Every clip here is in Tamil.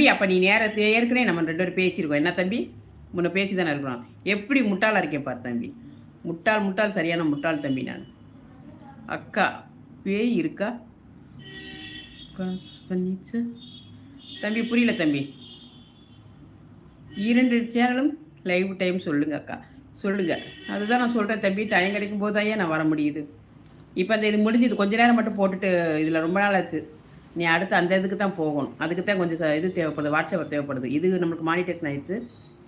தம்பி அப்போ நீ நேரத்தை ஏற்கனவே நம்ம ரெண்டு பேரும் பேசியிருக்கோம். என்ன தம்பி? முன்ன பேசி தானே இருக்கிறோம். எப்படி முட்டாளாக இருக்கேன் பார் தம்பி. முட்டாள் முட்டாள் சரியான முட்டாள் தம்பி நான். அக்கா பேய் இருக்கா? பண்ணிச்சு. தம்பி புரியல தம்பி. இரண்டு சேனலும் லைவ் டைம் சொல்லுங்க அக்கா. சொல்லுங்க. அதுதான் நான் சொல்கிறேன் தம்பி. டைம் கிடைக்கும் போது தான் நான் வர முடியுது? இப்போ அந்த இது முடிஞ்சது. கொஞ்ச நேரம் மட்டும் போட்டுட்டு இதில் ரொம்ப நாள் ஆச்சு. நீ அடுத்து அந்த இதுக்கு தான் போகணும். அதுக்கு தான் கொஞ்சம் இது தேவைப்படுது வாட்ஸ்அப் தேவைப்படுது. இது நம்மளுக்கு மானிட்டேஷன் ஆயிடுச்சு.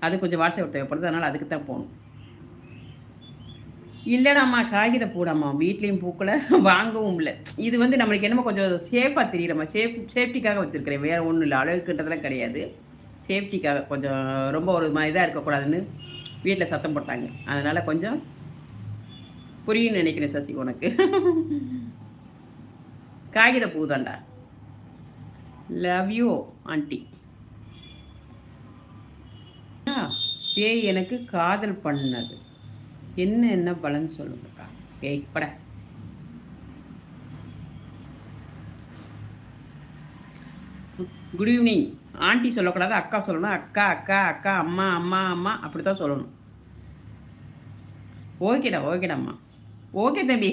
அது கொஞ்சம் வாட்ஸ்அப் தேவைப்படுது அதனால் அதுக்கு தான் போகணும். இல்லைடாம்மா காகித பூடாம்மா வீட்லேயும் பூக்களை வாங்கவும் இல்லை. இது வந்து நம்மளுக்கு என்னமோ கொஞ்சம் சேஃபாக தெரியலம்மா சேஃப் சேஃப்டிக்காக வச்சுருக்கிறேன். வேறு ஒன்றும் இல்லை. அழகுன்றதெல்லாம் கிடையாது. சேஃப்டிக்காக கொஞ்சம் ரொம்ப ஒரு இதாக இருக்கக்கூடாதுன்னு வீட்டில் சத்தம் போட்டாங்க. அதனால் கொஞ்சம் புரியும் நினைக்கிறேன் சசி உனக்கு. காகித பூதாண்டா லவ் யூ ஆண்டி பேய் எனக்கு காதல் பண்ணது. என்ன என்ன பலன் சொல்லுங்கக்கா? பேய் பட. குட் ஈவினிங் ஆண்டி சொல்லக்கூடாது அக்கா சொல்லணும். அக்கா அக்கா அக்கா அம்மா அம்மா அம்மா அப்படி தான் சொல்லணும். ஓகேடா ஓகேடா அம்மா ஓகே தம்பி.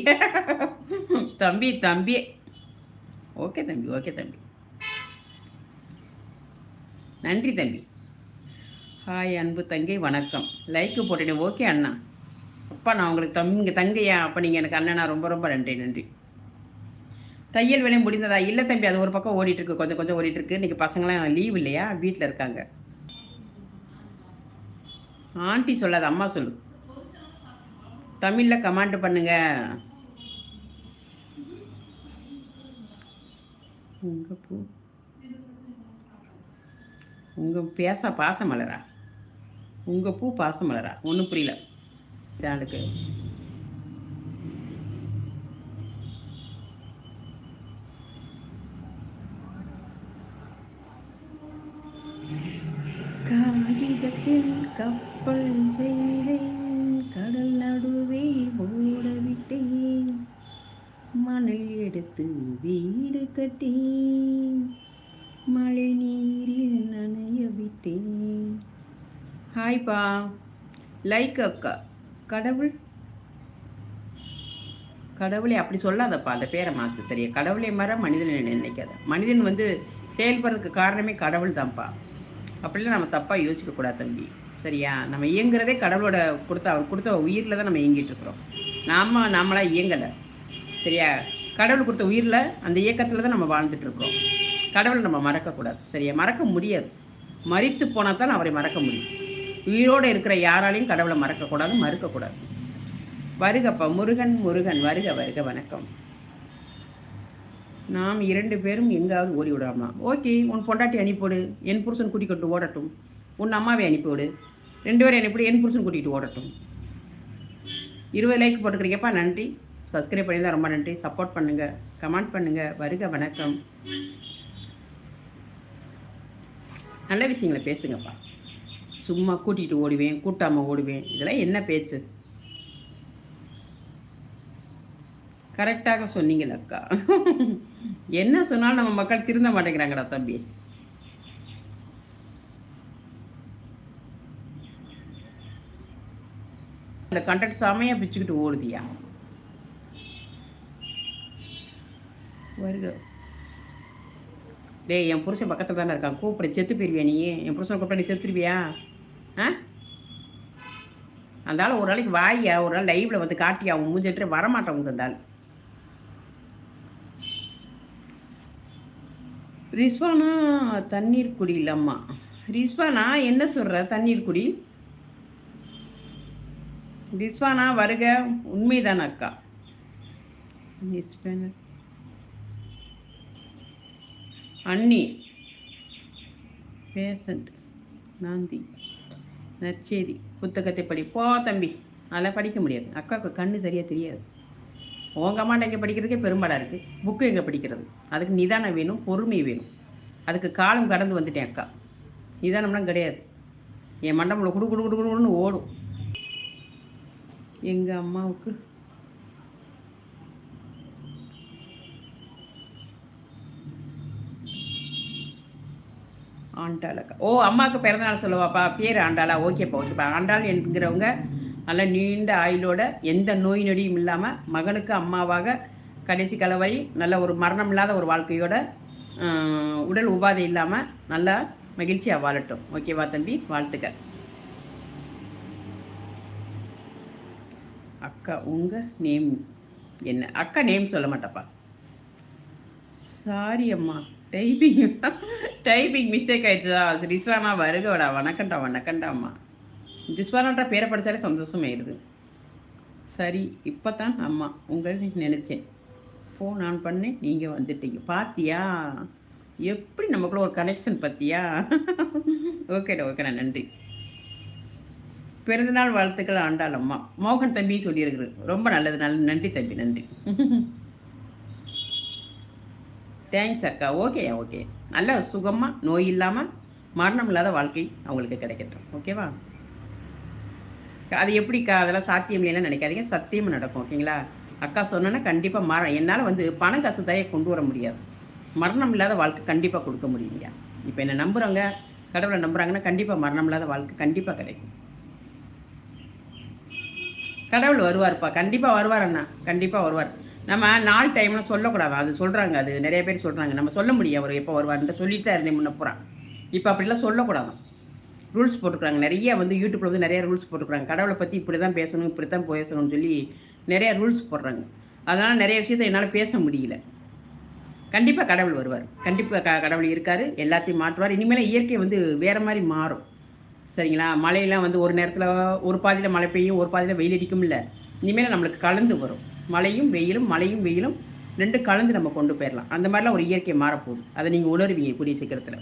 தம்பி தம்பி. ஓகே தம்பி ஓகே தம்பி. நன்றி தம்பி. ஹாய் அன்பு தங்கை வணக்கம். லைக்கு போட்டுட்டேன். ஓகே அண்ணா. அப்பா நான் உங்களுக்கு தம் இங்கே தங்கையா? அப்போ நீங்கள் எனக்கு அண்ணனா? ரொம்ப ரொம்ப நன்றி நன்றி. தையல் வேலையும் முடிந்ததா? இல்லை தம்பி அது ஒரு பக்கம் ஓடிட்டுருக்கு கொஞ்சம் கொஞ்சம் ஓடிட்டுருக்கு இன்றைக்கி பசங்களாம் லீவ் இல்லையா? வீட்டில் இருக்காங்க. ஆண்டி சொல்லாத அம்மா சொல்லு. தமிழில் கமாண்ட் பண்ணுங்க. உங்கள் பூ. உங்க பேச பாச மலரா? உங்கள் பூ பாசமலரா ஒன்றும் புரியல. சேனலுக்கு காகிதத்தில் கப்பல் செய்தேன் கடல் நடுவே ஓடவிட்டேன். மணல் எடுத்து வீடு கட்டி மழை நீரில் நனை விட்டேன் ஹாய்ப்பா. லைக் அக்கா. கடவுள். கடவுளே அப்படி சொல்லாதப்பா. அந்த பேரை மாற்று சரியா? கடவுளே மற மனிதனை நினைக்காத. மனிதன் வந்து செயல்படுறதுக்கு காரணமே கடவுள் தான்ப்பா. அப்படிலாம் நம்ம தப்பாக யோசிக்கக்கூடாது தம்பி. சரியா? நம்ம இயங்குறதே கடவுளோட கொடுத்த அவர் கொடுத்த உயிரில் தான் நம்ம இயங்கிட்டு இருக்கிறோம். நாம நாமளாக இயங்கலை. சரியா? கடவுள் கொடுத்த உயிரில் அந்த இயக்கத்தில் தான் நம்ம வாழ்ந்துட்டு இருக்கிறோம். கடவுளை நம்ம மறக்கக்கூடாது சரியா? மறக்க முடியாது. மறித்து போனால் தான் அவரை மறக்க முடியும். உயிரோடு இருக்கிற யாராலையும் கடவுளை மறக்கக்கூடாது மறுக்கக்கூடாது. வருகப்பா முருகன் முருகன் வருக வருக வணக்கம். நாம் இரண்டு பேரும் எங்காவது ஓடி விடாமா ஓகே உன் பொண்டாட்டி அனுப்பிவிடு. என் புருஷன் கூட்டிக்கிட்டு ஓடட்டும். உன் அம்மாவை அனுப்பிவிடு. ரெண்டு பேரும் அனுப்பிவிடு என் புருஷன் கூட்டிகிட்டு ஓடட்டும். இருபது லைக் போட்டுக்கிறீங்கப்பா நன்றி. சப்ஸ்கிரைப் பண்ணியிருந்தால் ரொம்ப நன்றி. சப்போர்ட் பண்ணுங்கள் கமெண்ட் பண்ணுங்கள் வருக வணக்கம். நல்ல விஷயங்களை பேசுங்கப்பா. சும்மா கூட்டிகிட்டு ஓடுவேன் கூட்டாமல் ஓடுவேன். இதெல்லாம் என்ன பேச்சு? கரெக்டாக சொன்னீங்கள அக்கா. என்ன சொன்னாலும் நம்ம மக்கள் திருந்த மாட்டேங்கிறாங்கடா தம்பி. அந்த கண்டக்ட் செமையாக பிச்சுக்கிட்டு ஓடுதியா. வருது. டேய் என் புருஷன் பக்கத்தில் தானே இருக்கான். கூப்பிட செத்து போயிருவியா நீ? என் புருஷனை கூப்பிட நீ செத்துருவியா? ஆ? அந்த ஆள் ஒரு நாளைக்கு வாயா ஒரு நாள் லைவில் வந்து காட்டியா? அவன் மூஞ்சிட்டு வரமாட்டான் உங்க அந்த ஆள். ரிஸ்வானா தண்ணீர் குடி இல்லம்மா ரிஸ்வானா என்ன சொல்கிற தண்ணீர் குடி. ரிஸ்வானா வருக. உண்மைதானே அக்கா. ரிஸ்வானா. அண்ணி பேசண்ட் நாந்தி நற்செய்தி புத்தகத்தை படி. போ தம்பி. அதெல்லாம் படிக்க முடியாது. அக்காவுக்கு கண்ணு சரியாக தெரியாது. உங்கள் அம்மாண்ட இங்கே படிக்கிறதுக்கே பெரும்பாடாக இருக்குது புக்கு எங்கே படிக்கிறது. அதுக்கு நிதானம் வேணும் பொறுமை வேணும். அதுக்கு காலம் கடந்து வந்துட்டேன் அக்கா. நிதானம்லாம் கிடையாது. என் மண்டபத்தில் குடு குடு குடு குடுன்னு ஓடும். எங்கள் அம்மாவுக்கு ஆண்டாளக்கா. ஓ அம்மாவுக்கு பிறந்தநாள் சொல்லுவாப்பா. பேர் ஆண்டாளா? ஓகேப்பா ஓகேப்பா ஆண்டாள் என்கிறவங்க நல்ல நீண்ட ஆயுளோட எந்த நோய் நொடியும் இல்லாமல் மகனுக்கு அம்மாவாக கடைசி கலவரை நல்ல ஒரு மரணம் இல்லாத ஒரு வாழ்க்கையோட உடல் உபாதை இல்லாமல் நல்லா மகிழ்ச்சியாக வாழட்டும். ஓகேவா தம்பி வாழ்த்துக்க அக்கா உங்கள் நேம் என்ன? அக்கா நேம் சொல்ல மாட்டப்பா. சாரி அம்மா. டைப்பிங் டைப்பிங் மிஸ்டேக் ஆயிடுச்சா. ரிஸ்வானா வருகடா வணக்கண்டா வணக்கண்டாம்மா ரிஸ்வானான்ற பேரை படித்தாலே சந்தோஷமாயிருது சரி இப்போ தான் அம்மா உங்களை நினச்சேன். போ நான் பண்ணேன் நீங்கள் வந்துட்டீங்க. பாத்தியா? எப்படி நமக்குள்ள ஒரு கனெக்ஷன் பார்த்தியா ஓகேடா ஓகேடா நன்றி. பிறந்தநாள் வாழ்த்துக்கள் ஆண்டாள் அம்மா. மோகன் தம்பி சொல்லியிருக்குது ரொம்ப நல்லது நல்ல நன்றி தம்பி நன்றி. தேங்க்ஸ் அக்கா. ஓகே ஓகே நல்ல சுகமாக நோய் இல்லாமல் மரணம் இல்லாத வாழ்க்கை அவங்களுக்கு கிடைக்கட்டும். ஓகேவா அது எப்படிக்கா? அதெல்லாம் சாத்தியம் இல்லைன்னு நினைக்காதீங்க. சத்தியமாக நடக்கும். ஓகேங்களா அக்கா சொன்னேன்னா கண்டிப்பாக மர என்னால் வந்து பணம் காசு தய கொண்டு வர முடியாது. மரணம் இல்லாத வாழ்க்கை கண்டிப்பாக கொடுக்க முடியுங்க இப்போ என்ன நம்புகிறவங்க கடவுளை நம்புகிறாங்கன்னா கண்டிப்பாக மரணம் இல்லாத வாழ்க்கை கண்டிப்பாக கிடைக்கும். கடவுள் வருவார்ப்பா. கண்டிப்பாக வருவார் அண்ணா. கண்டிப்பாக வருவார். நம்ம நாள் டைமில் சொல்லக்கூடாது. அது சொல்கிறாங்க அது நிறைய பேர் சொல்கிறாங்க நம்ம சொல்ல முடியும் அவர் எப்போ வருவார்ன்ட்டு சொல்லிட்டு தான் இருந்தேன் முன்ன போகிறான் இப்போ அப்படிலாம் சொல்லக்கூடாது. ரூல்ஸ் போட்டுக்கிறாங்க. நிறைய வந்து யூடியூப்பில் வந்து நிறைய ரூல்ஸ் போட்டுக்கிறாங்க. கடவுளை பற்றி இப்படி தான் பேசணும் இப்படி தான் பேசணும்னு சொல்லி நிறைய ரூல்ஸ் போடுறாங்க. அதனால் நிறைய விஷயத்த என்னால் பேச முடியல. கண்டிப்பாக கடவுள் வருவார். கண்டிப்பாக க கடவுள் இருக்கார். எல்லாத்தையும் மாற்றுவார். இனிமேல் இயற்கை வந்து வேறு மாதிரி மாறும். சரிங்களா? மழையெல்லாம் வந்து ஒரு நேரத்தில் ஒரு பாதியில் மழை பெய்யும் ஒரு பாதியில் வெயில் அடிக்கும் இல்லை இனிமேல் நம்மளுக்கு கலந்து வரும். மழையும் வெயிலும் மழையும் வெயிலும் ரெண்டு கலந்து நம்ம கொண்டு போயிடலாம் அந்த மாதிரிலாம் ஒரு இயற்கை மாறப்போகுது. அதை நீங்கள் உணர்வீங்க கூடிய சீக்கிரத்தில்.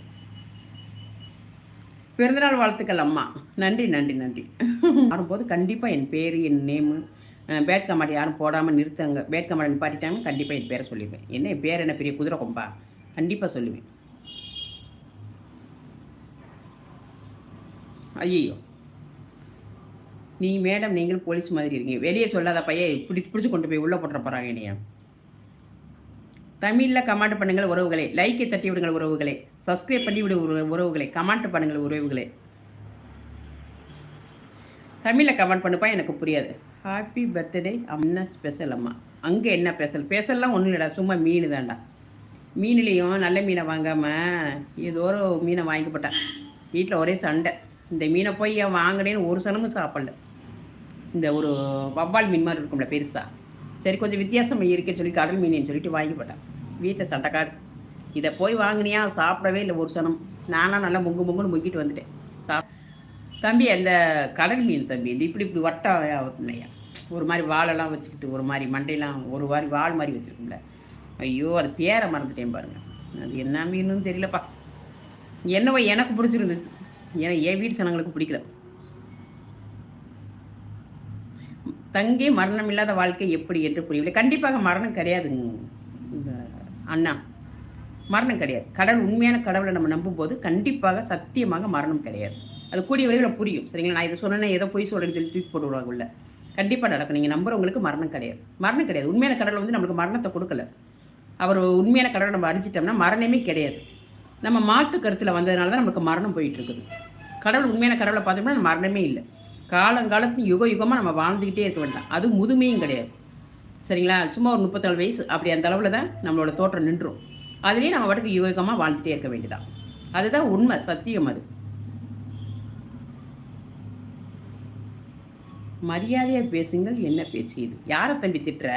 பிறந்தநாள் வாழ்த்துக்கள் அம்மா. நன்றி நன்றி நன்றி. வரும்போது கண்டிப்பாக என் பேர் என் நேமு பேட் கமாடி யாரும் போடாமல் நிறுத்தங்க. பேட் கமாடி நிப்பாட்டிட்டாங்க. கண்டிப்பாக என் பேரை சொல்லிடுவேன். என்ன என் பேர் என்ன பெரிய குதிரை கொம்பா? கண்டிப்பாக சொல்லுவேன். ஐயோ நீ மேடம் நீங்கள் போலீஸ் மாதிரி இருக்கீங்க. வெளியே சொல்லாத பையன் பிடி பிடிச்சி கொண்டு போய் உள்ளே போட்டுற போகிறாங்க என்னையா. தமிழில் கமெண்ட் பண்ணுங்கள் உறவுகளே. லைக்கை தட்டி விடுங்கள் உறவுகளே. சப்ஸ்கிரைப் பண்ணி விடு உற- உறவுகளே. கமெண்ட் பண்ணுங்கள் உறவுகளே. தமிழில் கமெண்ட் பண்ணுப்பா எனக்கு புரியாது. ஹாப்பி பர்த்டே அம்னா ஸ்பெஷல் அம்மா. அங்கே என்ன ஸ்பெஷல் ஸ்பெஷல்லாம் ஒன்றும் இல்லைடா சும்மா மீன் தான்டா. மீன்லேயும் நல்ல மீனை வாங்காமல் ஏதோ ஒரு மீனை வாங்கிக்கப்பட்டேன் வீட்டில் ஒரே சண்டை. இந்த மீனை போய் வாங்கினேன்னு ஒரு சனமும் சாப்பிடல. இந்த ஒரு வவ்வால் மீன் மாதிரி இருக்கும்ல பெருசாக சரி கொஞ்சம் வித்தியாசம் இருக்குன்னு சொல்லி கடல் மீனின்னு சொல்லிட்டு வாங்கி போட்டேன். வீட்டில் சண்டைக்காடு இதை போய் வாங்கினியா சாப்பிடவே இல்லை ஒரு சனம். நானாக நல்லா முங்கு முங்குன்னு முங்கிட்டு வந்துட்டேன். தம்பி அந்த கடல் மீன் தம்பி இது இப்படி இப்படி வட்டம் இல்லையா ஒரு மாதிரி வாழெல்லாம் வச்சுக்கிட்டு ஒரு மாதிரி மண்டையெல்லாம் ஒரு மாதிரி வால் மாதிரி வச்சுருக்கும்ல. ஐயோ அது பேரை மறந்துட்டேன் பாருங்க. அது என்ன மீனுன்னு தெரியலப்பா. என்னவோ எனக்கு பிடிச்சிருந்துச்சு. ஏன்னா என் வீட்டு சனங்களுக்கு பிடிக்கல. தங்கி மரணம் இல்லாத வாழ்க்கை எப்படி என்று புரியவில்லை. கண்டிப்பாக மரணம் கிடையாதுங்க இந்த அண்ணா. மரணம் கிடையாது. கடவுள் உண்மையான கடவுளை நம்ம நம்பும்போது கண்டிப்பாக சத்தியமாக மரணம் கிடையாது. அது கூடிய வரையில் புரியும். சரிங்களா? நான் இதை சொன்னேன்னா ஏதோ பொய் சொல்கிறேன்னு சொல்லி தூக்கி போடுவாங்க உள்ள. கண்டிப்பாக நடக்கும். நீங்கள் நம்புறவங்களுக்கு மரணம் கிடையாது. மரணம் கிடையாது. உண்மையான கடவுள் வந்து நம்மளுக்கு மரணத்தை கொடுக்கல. அவர் உண்மையான கடவுளை நம்ம அடிச்சிட்டோம்னா மரணமே கிடையாது. நம்ம மாற்று கருத்தில் வந்ததுனால தான் நமக்கு மரணம் போயிட்டு இருக்குது. கடவுள் உண்மையான கடவுளை பார்த்தோம்னா மரணமே இல்லை. காலங்காலத்து யுக யுகமாக நம்ம வாழ்ந்துக்கிட்டே இருக்க வேண்டாம் அது முதுமையும் கிடையாது. சரிங்களா? சும்மா ஒரு முப்பத்தாலு வயசு அப்படி அந்த அளவில் தான் நம்மளோட தோற்றம் நின்றும். அதுலேயே நம்ம வடக்கு யுக யுகமாக வாழ்ந்துகிட்டே இருக்க வேண்டியதான் அதுதான் உண்மை சத்தியம் அது. மரியாதையாக பேசுங்கள் என்ன பேச்சு இது? யாரை தம்பி திட்டுற?